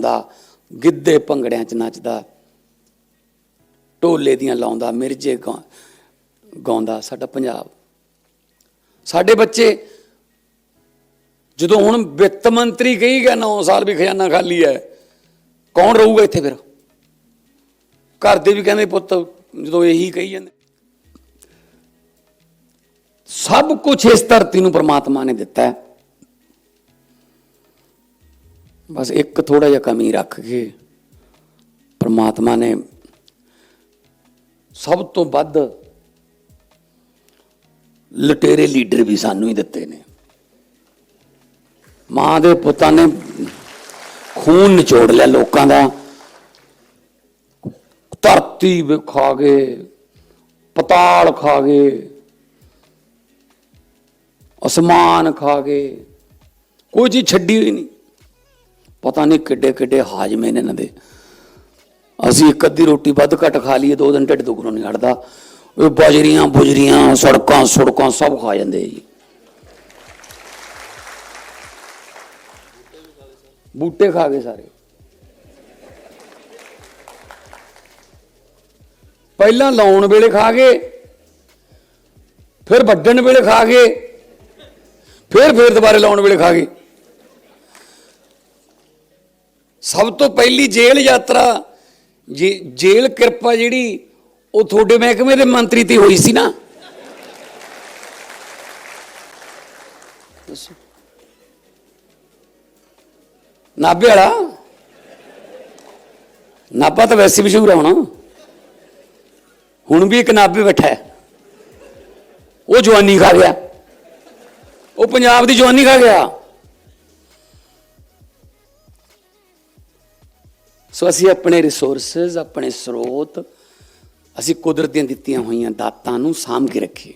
ਦਾ ਗਿੱਧੇ ਭੰਗੜਿਆਂ 'ਚ ਨੱਚਦਾ, ਢੋਲੇ ਦੀਆਂ ਲਾਉਂਦਾ, ਮਿਰਜੇ ਗਾ- ਗਾਉਂਦਾ ਸਾਡਾ ਪੰਜਾਬ। ਸਾਡੇ ਬੱਚੇ ਜਦੋਂ ਹੁਣ ਵਿੱਤ ਮੰਤਰੀ ਕਹੀ ਗਿਆ 9 ਸਾਲ ਵੀ ਖਜ਼ਾਨਾ ਖਾਲੀ ਹੈ, ਕੌਣ ਰਹੂਗਾ ਇੱਥੇ ਫਿਰ? ਘਰ ਦੇ ਵੀ ਕਹਿੰਦੇ ਪੁੱਤ, ਜਦੋਂ ਇਹੀ ਕਹੀ ਜਾਂਦੇ। ਸਭ ਕੁਝ ਇਸ ਧਰਤੀ ਨੂੰ ਪ੍ਰਮਾਤਮਾ ਨੇ ਦਿੱਤਾ ਹੈ। ਬਸ ਇੱਕ ਥੋੜਾ ਜਿਹਾ ਕਮੀ ਰੱਖ ਕੇ ਪ੍ਰਮਾਤਮਾ ਨੇ ਸਭ ਤੋਂ ਵੱਧ ਲਟੇਰੇ ਲੀਡਰ ਵੀ ਸਾਨੂੰ ਹੀ ਦਿੱਤੇ ਨੇ। ਮਾਂ ਦੇ ਪੁੱਤਾਂ ਨੇ ਖੂਨ ਨਿਚੋੜ ਲਿਆ ਲੋਕਾਂ ਦਾ। ਧਰਤੀ ਖਾ ਗਏ ਪਤਾਲ ਖਾ ਗਏ ਅਸਮਾਨ ਖਾ ਗਏ ਕੋਈ ਚੀਜ਼ ਛੱਡੀ ਹੋਈ ਨਹੀਂ। ਪਤਾ ਨਹੀਂ ਕਿੱਡੇ ਕਿੱਡੇ ਹਾਜਮੇ ਨੇ ਇਹਨਾਂ ਦੇ। ਅਸੀਂ ਇੱਕ ਅੱਧੀ ਰੋਟੀ ਵੱਧ ਘੱਟ ਖਾ ਲਈਏ, ਦੋ ਦਿਨ ਢਿੱਡ ਦੁਖਣੋਂ ਨਹੀਂ ਹਟਦਾ। ਉਹ ਬਾਜਰੀਆਂ, ਬੁਜਰੀਆਂ, ਸੜਕਾਂ ਸੜਕਾਂ ਸਭ ਖਾ ਜਾਂਦੇ ਜੀ। ਬੂਟੇ ਖਾ ਗਏ ਸਾਰੇ। ਪਹਿਲਾਂ ਲਾਉਣ ਵੇਲੇ ਖਾ ਗਏ, ਫਿਰ ਵੱਢਣ ਵੇਲੇ ਖਾ ਗਏ, ਫਿਰ ਫਿਰ ਦੁਬਾਰੇ ਲਾਉਣ ਵੇਲੇ ਖਾ ਗਏ। ਸਭ ਤੋਂ ਪਹਿਲੀ ਜੇਲ੍ਹ ਯਾਤਰਾ, ਜੇ ਜੇਲ੍ਹ ਕਿਰਪਾ ਜਿਹੜੀ, ਉਹ ਤੁਹਾਡੇ ਮਹਿਕਮੇ ਦੇ ਮੰਤਰੀ ਤੇ ਹੋਈ ਸੀ ਨਾ? ਦੱਸੋ। ਨਾਭੇ ਵਾਲਾ? ਨਾਭਾ ਤਾਂ ਵੈਸੇ ਮਸ਼ਹੂਰ ਹੋਣਾ। ਹੁਣ ਵੀ ਇੱਕ ਨਾਭੇ ਬੈਠਾ ਉਹ ਜਵਾਨੀ ਖਾ ਗਿਆ। ਉਹ ਪੰਜਾਬ ਦੀ ਜਵਾਨੀ ਖਾ ਗਿਆ। ਸੋ ਅਸੀਂ ਆਪਣੇ ਰਿਸੋਰਸਸ ਆਪਣੇ ਸਰੋਤ, ਅਸੀਂ ਕੁਦਰਤ ਦੀਆਂ ਦਿੱਤੀਆਂ ਹੋਈਆਂ ਦਾਤਾਂ ਨੂੰ ਸਾਂਭ ਕੇ ਰੱਖੀਏ।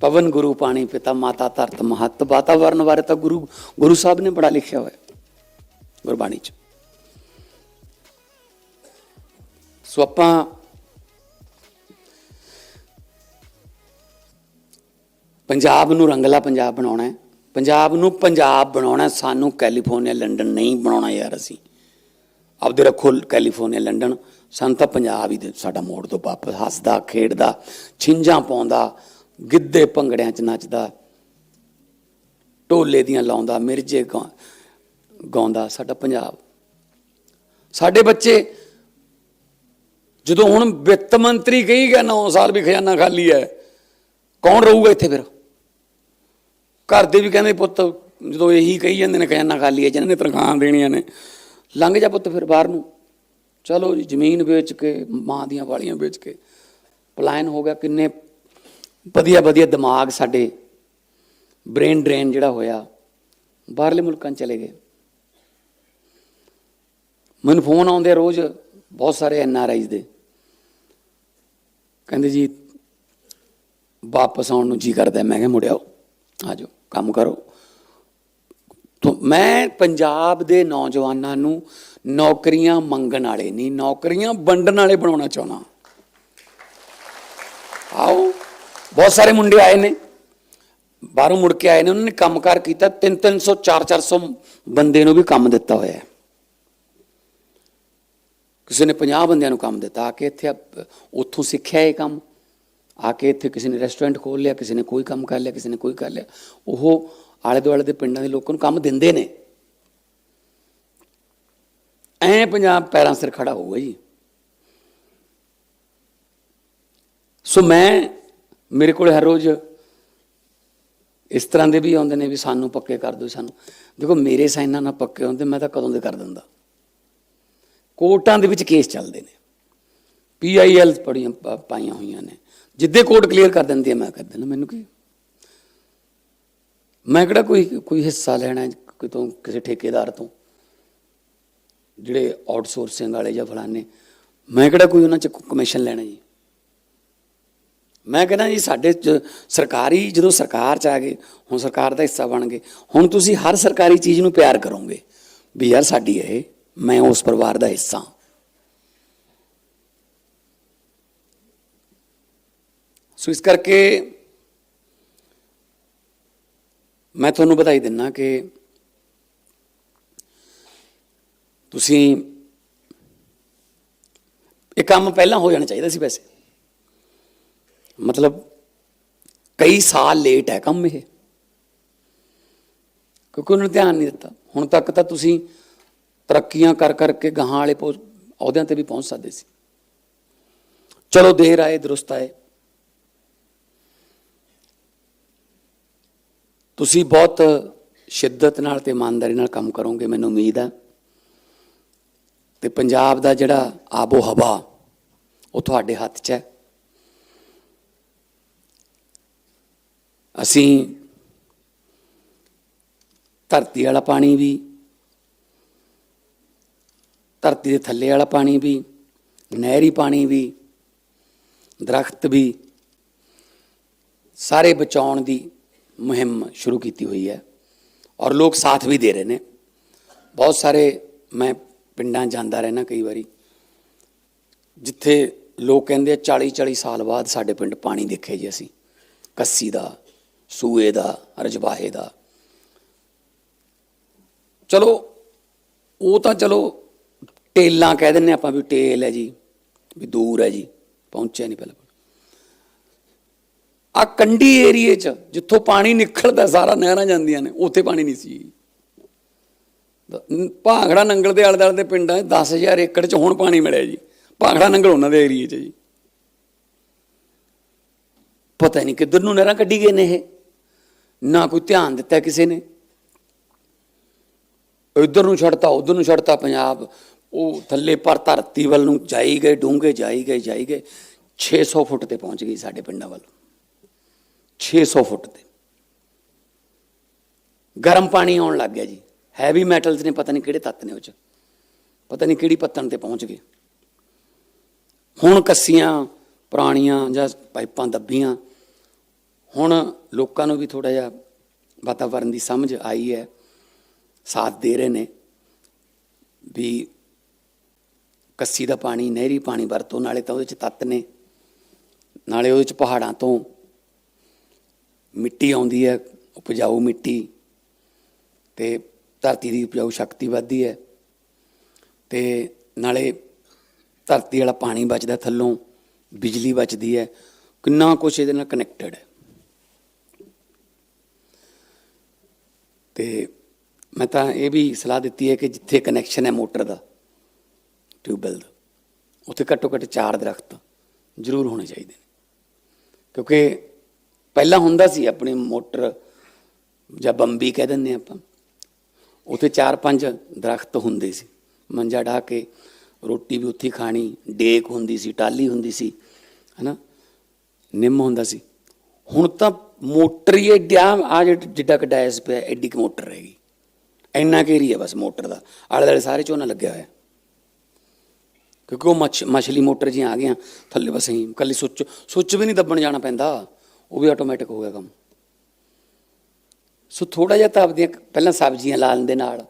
ਪਵਨ ਗੁਰੂ ਪਾਣੀ ਪਿਤਾ, ਮਾਤਾ ਧਰਤ, ਮਹੱਤ, ਵਾਤਾਵਰਨ ਬਾਰੇ ਤਾਂ ਗੁਰੂ ਗੁਰੂ ਸਾਹਿਬ ਨੇ ਬੜਾ ਲਿਖਿਆ ਹੋਇਆ ਗੁਰਬਾਣੀ ਚ। ਸੋ ਆਪਾਂ ਪੰਜਾਬ ਨੂੰ ਰੰਗਲਾ ਪੰਜਾਬ ਬਣਾਉਣਾ ਹੈ। ਪੰਜਾਬ ਨੂੰ ਪੰਜਾਬ ਬਣਾਉਣਾ ਸਾਨੂੰ ਕੈਲੀਫੋਰਨੀਆ, ਲੰਡਨ ਨਹੀਂ ਬਣਾਉਣਾ ਯਾਰ ਅਸੀਂ। ਆਪਦੇ ਰੱਖੋ ਕੈਲੀਫੋਰਨੀਆ, ਲੰਡਨ। ਸਾਨੂੰ ਤਾਂ ਪੰਜਾਬ ਹੀ ਦੇ, ਸਾਡਾ ਮੋੜ ਤੋਂ ਵਾਪਸ ਹੱਸਦਾ, ਖੇਡਦਾ, ਛਿੰਝਾਂ ਪਾਉਂਦਾ, ਗਿੱਧੇ ਭੰਗੜਿਆਂ 'ਚ ਨੱਚਦਾ, ਢੋਲੇ ਦੀਆਂ ਲਾਉਂਦਾ, ਮਿਰਜੇ ਗਾ- ਗਾਉਂਦਾ ਸਾਡਾ ਪੰਜਾਬ। ਸਾਡੇ ਬੱਚੇ, ਜਦੋਂ ਹੁਣ ਵਿੱਤ ਮੰਤਰੀ ਕਹੀ ਗਿਆ 9 ਸਾਲ ਵੀ ਖਜ਼ਾਨਾ ਖਾਲੀ ਹੈ, ਕੌਣ ਰਹੂਗਾ ਇੱਥੇ ਫਿਰ? ਘਰ ਦੇ ਵੀ ਕਹਿੰਦੇ ਪੁੱਤ, ਜਦੋਂ ਇਹੀ ਕਹੀ ਜਾਂਦੇ ਨੇ, ਖਜ਼ਾਨਾ ਖਾਲੀ ਹੈ, ਜਿਹਨਾਂ ਨੇ ਤਨਖਾਹਾਂ ਦੇਣੀਆਂ ਨੇ ਲੰਘ ਜਾ ਪੁੱਤ ਫਿਰ ਬਾਹਰ ਨੂੰ। ਚਲੋ ਜੀ, ਜ਼ਮੀਨ ਵੇਚ ਕੇ, ਮਾਂ ਦੀਆਂ ਵਾਲੀਆਂ ਵੇਚ ਕੇ। ਪਲਾਇਨ ਹੋ ਗਿਆ, ਕਿੰਨੇ ਵਧੀਆ ਵਧੀਆ ਦਿਮਾਗ ਸਾਡੇ। ਬ੍ਰੇਨ ਡਰੇਨ ਜਿਹੜਾ ਹੋਇਆ, ਬਾਹਰਲੇ ਮੁਲਕਾਂ 'ਚ ਚਲੇ ਗਏ। ਮੈਨੂੰ ਫੋਨ ਆਉਂਦੇ ਆ ਰੋਜ਼, ਬਹੁਤ ਸਾਰੇ ਐਨ ਆਰ ਆਈਜ਼ ਦੇ। ਕਹਿੰਦੇ ਜੀ, ਵਾਪਸ ਆਉਣ ਨੂੰ ਜੀ ਕਰਦਾ। ਮੈਂ ਕਿਹਾ, ਮੁੜਿਆਓ, ਆ ਜਾਓ, ਕੰਮ ਕਰੋ। ਮੈਂ ਪੰਜਾਬ ਦੇ ਨੌਜਵਾਨਾਂ ਨੂੰ ਨੌਕਰੀਆਂ ਮੰਗਣ ਵਾਲੇ ਨਹੀਂ, ਨੌਕਰੀਆਂ ਵੰਡਣ ਵਾਲੇ ਬਣਾਉਣਾ ਚਾਹੁੰਦਾ। ਆਓ, ਬਹੁਤ ਸਾਰੇ ਮੁੰਡੇ ਆਏ ਨੇ। ਬਾਹਰੋਂ ਮੁੜ ਕੇ ਆਏ ਨੇ, ਉਹਨਾਂ ਨੇ ਕੰਮਕਾਰ ਕੀਤਾ 3 300 4 400 ਬੰਦੇ ਨੂੰ ਵੀ ਕੰਮ ਦਿੱਤਾ ਹੋਇਆ ਹੈ। ਕਿਸੇ ਨੇ 50 ਬੰਦਿਆਂ ਨੂੰ ਕੰਮ ਦਿੱਤਾ, ਆ ਕੇ ਇੱਥੇ ਉੱਥੋਂ ਸਿੱਖਿਆ ਇਹ ਕੰਮ। ਆ ਕੇ ਇੱਥੇ ਕਿਸੇ ਨੇ ਰੈਸਟੋਰੈਂਟ ਖੋਲ ਲਿਆ, ਕਿਸੇ ਨੇ ਕੋਈ ਕੰਮ ਕਰ ਲਿਆ, ਕਿਸੇ ਨੇ ਕੋਈ ਕਰ ਲਿਆ। ਉਹ ਆਲੇ ਦੁਆਲੇ ਦੇ ਪਿੰਡਾਂ ਦੇ ਲੋਕਾਂ ਨੂੰ ਕੰਮ ਦਿੰਦੇ ਨੇ। ਐ ਪੰਜਾਬ ਪੈਰਾਂ ਸਿਰ ਖੜਾ ਹੋਊਗਾ ਜੀ। ਸੋ ਮੈਂ, ਮੇਰੇ ਕੋਲ ਹਰ ਰੋਜ਼ ਇਸ ਤਰ੍ਹਾਂ ਦੇ ਵੀ ਆਉਂਦੇ ਨੇ ਵੀ ਸਾਨੂੰ ਪੱਕੇ ਕਰ ਦਿਓ ਸਾਨੂੰ। ਦੇਖੋ, ਮੇਰੇ ਸਾਈਨਾਂ ਨਾਲ ਪੱਕੇ ਹੁੰਦੇ, ਮੈਂ ਤਾਂ ਕਦੋਂ ਦੇ ਕਰ ਦਿੰਦਾ। ਕੋਰਟਾਂ ਦੇ ਵਿੱਚ ਕੇਸ ਚੱਲਦੇ ਨੇ। ਪੀਆਈਐਲ ਪੜੀਆਂ ਪਾ- ਪਾਈਆਂ ਹੋਈਆਂ ਨੇ। ਜਿੱਦੇ ਕੋਰਟ ਕਲੀਅਰ ਕਰ ਦਿੰਦੀ ਹੈ ਮੈਂ ਕਰ ਦਿੰਦਾ। ਮੈਨੂੰ ਕੀ ਮੈਂ ਕਿਹੜਾ ਕੋਈ ਕੋਈ ਹਿੱਸਾ ਲੈਣਾ ਕਿਤੋਂ ਕਿਸੇ ਠੇਕੇਦਾਰ ਤੋਂ? ਜਿਹੜੇ ਆਊਟਸੋਰਸਿੰਗ ਵਾਲੇ ਜਾਂ ਫਲਾਣੇ। ਮੈਂ ਕਿਹੜਾ ਕੋਈ ਉਹਨਾਂ ਚ ਕਮਿਸ਼ਨ ਲੈਣਾ ਜੀ? ਮੈਂ ਕਹਿੰਦਾ ਜੀ, ਸਾਡੇ ਸਰਕਾਰੀ, ਜਦੋਂ ਸਰਕਾਰ ਚ ਆ ਗਏ, ਹੁਣ ਸਰਕਾਰ ਦਾ ਹਿੱਸਾ ਬਣ ਗਏ। ਹੁਣ ਤੁਸੀਂ ਹਰ ਸਰਕਾਰੀ ਚੀਜ਼ ਨੂੰ ਪਿਆਰ ਕਰੋਗੇ ਵੀ ਯਾਰ ਸਾਡੀ ਇਹ, ਮੈਂ ਉਸ ਪਰਿਵਾਰ ਦਾ ਹਿੱਸਾ ਹਾਂ। ਸੋ ਇਸ ਕਰਕੇ ਮੈਂ ਤੁਹਾਨੂੰ ਵਧਾਈ ਦਿੰਨਾ ਕਿ ਤੁਸੀਂ ਇਹ ਕੰਮ ਪਹਿਲਾਂ ਹੋ ਜਾਣਾ ਚਾਹੀਦਾ ਸੀ ਵੈਸੇ। ਮਤਲਬ ਕਈ ਸਾਲ ਲੇਟ ਹੈ ਕੰਮ ਇਹ। ਕਿਉਂਕਿ ਉਹਨਾਂ ਨੇ ਧਿਆਨ ਨਹੀਂ ਦਿੱਤਾ। ਹੁਣ ਤੱਕ ਤਾਂ ਤੁਸੀਂ ਤਰੱਕੀਆਂ ਕਰ ਕਰਕੇ ਗਾਹਾਂ ਵਾਲੇ ਪੋ- ਅਹੁਦਿਆਂ ਤੇ ਵੀ ਪਹੁੰਚ ਸਕਦੇ ਸੀ। ਚਲੋ ਦੇਰ ਆਏ, ਦਰੁਸਤ ਆਏ। ਤੁਸੀਂ ਬਹੁਤ ਸ਼ਿੱਦਤ ਨਾਲ ਤੇ ਇਮਾਨਦਾਰੀ ਨਾਲ ਕੰਮ ਕਰੋਗੇ, ਮੈਨੂੰ ਉਮੀਦ ਹੈ। ਤੇ ਪੰਜਾਬ ਦਾ ਜਿਹੜਾ ਆਬੋ ਹਵਾ ਉਹ ਤੁਹਾਡੇ ਹੱਥ 'ਚ ਹੈ। ਅਸੀਂ ਧਰਤੀ ਵਾਲਾ ਪਾਣੀ ਵੀ, ਧਰਤੀ ਦੇ ਥੱਲੇ ਵਾਲਾ ਪਾਣੀ ਵੀ, ਨਹਿਰੀ ਪਾਣੀ ਵੀ, ਦਰਖਤ ਵੀ, ਸਾਰੇ ਬਚਾਉਣ ਦੀ ਮੁਹਿੰਮ ਸ਼ੁਰੂ ਕੀਤੀ ਹੋਈ ਹੈ ਔਰ ਲੋਕ ਸਾਥ ਵੀ ਦੇ ਰਹੇ ਨੇ। ਬਹੁਤ ਸਾਰੇ ਮੈਂ ਪਿੰਡਾਂ ਜਾਂਦਾ ਰਹਿਣਾ ਕਈ ਵਾਰੀ, ਜਿੱਥੇ ਲੋਕ ਕਹਿੰਦੇ ਆ 40 40 ਸਾਲ ਬਾਅਦ ਸਾਡੇ ਪਿੰਡ ਪਾਣੀ ਦੇਖੇ ਜੀ ਅਸੀਂ। ਕੱਸੀ ਦਾ, ਸੂਏ ਦਾ, ਰਜਵਾਹੇ ਦਾ। ਚਲੋ, ਉਹ ਤਾਂ ਚਲੋ ਟੇਲਾਂ ਕਹਿ ਦਿੰਨੇ ਆਪਾਂ ਵੀ ਟੇਲ ਹੈ ਜੀ, ਵੀ ਦੂਰ ਹੈ ਜੀ, ਪਹੁੰਚਿਆ ਨਹੀਂ ਪਹਿਲਾਂ। ਆ ਕੰਢੀ ਏਰੀਏ 'ਚ ਜਿੱਥੋਂ ਪਾਣੀ ਨਿਕਲਦਾ, ਸਾਰਾ ਨਹਿਰਾਂ ਜਾਂਦੀਆਂ ਨੇ, ਉੱਥੇ ਪਾਣੀ ਨਹੀਂ ਸੀ। ਦ- ਭਾਂਗੜਾ ਨੰਗਲ ਦੇ ਆਲੇ ਦੁਆਲੇ ਦੇ ਪਿੰਡਾਂ 'ਚ 10000 ਏਕੜ 'ਚ ਹੁਣ ਪਾਣੀ ਮਿਲਿਆ ਜੀ। ਭਾਂਗੜਾ ਨੰਗਲ ਉਹਨਾਂ ਦੇ ਏਰੀਏ 'ਚ ਜੀ। ਪਤਾ ਨਹੀਂ ਕਿੱਧਰ ਨੂੰ ਨਹਿਰਾਂ ਕੱਢੀ ਗਏ ਨੇ ਇਹ। ਨਾ ਕੋਈ ਧਿਆਨ ਦਿੱਤਾ ਕਿਸੇ ਨੇ। ਇੱਧਰ ਨੂੰ ਛੱਡਤਾ, ਉਧਰ ਨੂੰ ਛੱਡਤਾ ਪੰਜਾਬ। ਉਹ ਥੱਲੇ ਪਰ ਧਰਤੀ ਵੱਲ ਨੂੰ ਜਾਈ ਗਏ, ਡੂੰਘੇ ਜਾਈ ਗਏ ਜਾਈ ਗਏ। 600 ਫੁੱਟ ਤੇ ਪਹੁੰਚ ਗਈ ਸਾਡੇ ਪਿੰਡਾਂ ਵੱਲ। 600 ਫੁੱਟ ਤੇ ਗਰਮ ਪਾਣੀ ਆਉਣ ਲੱਗ ਗਿਆ ਜੀ। ਹੈਵੀ ਮੈਟਲਸ ਨੇ ਪਤਾ ਨਹੀਂ ਕਿਹੜੇ ਤੱਤ ਨੇ ਉਹ ਚ। ਪਤਾ ਨਹੀਂ ਕਿਹੜੀ ਪੱਤਣ ਤੇ ਪਹੁੰਚ ਗਏ। ਹੁਣ ਕੱਸੀਆਂ, ਪੁਰਾਣੀਆਂ ਜਾਂ ਪਾਈਪਾਂ ਦੱਬੀਆਂ। ਹੁਣ ਲੋਕਾਂ ਨੂੰ ਵੀ ਥੋੜਾ ਜਿਹਾ ਵਾਤਾਵਰਣ ਦੀ ਸਮਝ ਆਈ ਹੈ। ਸਾਥ ਦੇ ਰਹੇ ਨੇ ਵੀ ਕੱਸੀ ਦਾ ਪਾਣੀ, ਨਹਿਰੀ ਪਾਣੀ ਵਰਤੋ, ਨਾਲੇ ਤਾਂ ਉਹਦੇ ਚ ਤੱਤ ਨੇ। ਨਾਲੇ ਉਹਦੇ ਚ ਪਹਾੜਾਂ ਤੋਂ ਮਿੱਟੀ ਆਉਂਦੀ ਹੈ, ਉਪਜਾਊ ਮਿੱਟੀ ਤੇ ਧਰਤੀ ਦੀ ਉਪਜਾਊ ਸ਼ਕਤੀ ਵੱਧਦੀ ਹੈ ਤੇ ਨਾਲੇ ਧਰਤੀ ਵਾਲਾ ਪਾਣੀ ਬਚਦਾ ਥੱਲੋਂ, ਬਿਜਲੀ ਬਚਦੀ ਹੈ, ਕਿੰਨਾ ਕੁਛ ਇਹਦੇ ਨਾਲ ਕਨੈਕਟਡ ਹੈ। ਤੇ ਮੈਂ ਤਾਂ ਇਹ ਵੀ ਸਲਾਹ ਦਿੱਤੀ ਹੈ ਕਿ ਜਿੱਥੇ ਕਨੈਕਸ਼ਨ ਹੈ ਮੋਟਰ ਦਾ ਟਿਊਬਵੈਲ ਦਾ, ਉੱਥੇ ਘੱਟੋ ਘੱਟ ਚਾਰ ਦਰਖਤ ਜ਼ਰੂਰ ਹੋਣੇ ਚਾਹੀਦੇ ਨੇ। ਕਿਉਂਕਿ ਪਹਿਲਾਂ ਹੁੰਦਾ ਸੀ ਆਪਣੀ ਮੋਟਰ ਜਾਂ ਬੰਬੀ ਕਹਿ ਦਿੰਦੇ ਆਪਾਂ। ਉੱਥੇ ਚਾਰ ਪੰਜ ਦਰਖਤ ਹੁੰਦੇ ਸੀ। ਮੰਜਾ ਢਾ ਕੇ ਰੋਟੀ ਵੀ ਉੱਥੇ ਖਾਣੀ, ਡੇਕ ਹੁੰਦੀ ਸੀ ਟਾਲੀ ਹੁੰਦੀ ਸੀ, ਹਨਾ? ਨਿੰਮ ਹੁੰਦਾ ਸੀ। ਹੁਣ ਤਾਂ ਮੋਟਰ ਹੀ ਐਡਿਆ ਆ ਜਿੱਡਾ ਕ ਡਾਇਸ ਪਿਆ, ਐਡੀ ਕ ਮੋਟਰ ਰਹੇਗੀ ਇੰਨਾ ਘੇਰੀ ਏਰੀਆ ਬਸ ਮੋਟਰ ਦਾ। ਆਲੇ ਦੁਆਲੇ ਸਾਰੇ ਝੋਨਾ ਲੱਗਿਆ ਹੋਇਆ। ਕਿਉਂਕਿ ਉਹ ਮੱਛ, ਮਛਲੀ ਮੋਟਰ ਜੀ ਆ ਗਈਆਂ, ਥੱਲੇ ਬਸ ਹੀ ਕੱਲੀ ਸੁੱਚ ਸੁੱਚ ਵੀ ਨਹੀਂ ਦੱਬਣ ਜਾਣਾ ਪੈਂਦਾ। ਉਹ ਵੀ ਆਟੋਮੈਟਿਕ ਹੋ ਗਿਆ ਕੰਮ। ਸੋ ਥੋੜਾ ਜਿਹਾ ਤਾਂ ਆਪਦੀਆਂ ਪਹਿਲਾਂ ਸਬਜ਼ੀਆਂ ਲਾ ਲੈਂਦੇ ਨਾਲ।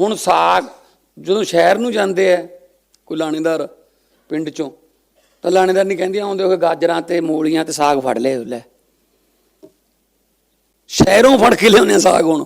ਹੁਣ ਸਾਗ ਜਦੋਂ ਸ਼ਹਿਰ ਨੂੰ ਜਾਂਦੇ ਆ, ਕੋਈ ਲਾਣੇਦਾਰ ਪਿੰਡ ਚੋਂ, ਤਾਂ ਲਾਣੇਦਾਰ ਨਹੀਂ ਕਹਿੰਦੇ ਆਉਂਦੇ ਹੋਏ ਗਾਜਰਾਂ ਤੇ ਮੂਲੀਆਂ ਤੇ ਸਾਗ ਫੜ ਲਿਆ ਲੈ। ਸ਼ਹਿਰੋਂ ਫੜ ਕੇ ਲਿਆਉਂਦੇ ਆ ਸਾਗ ਹੁਣ।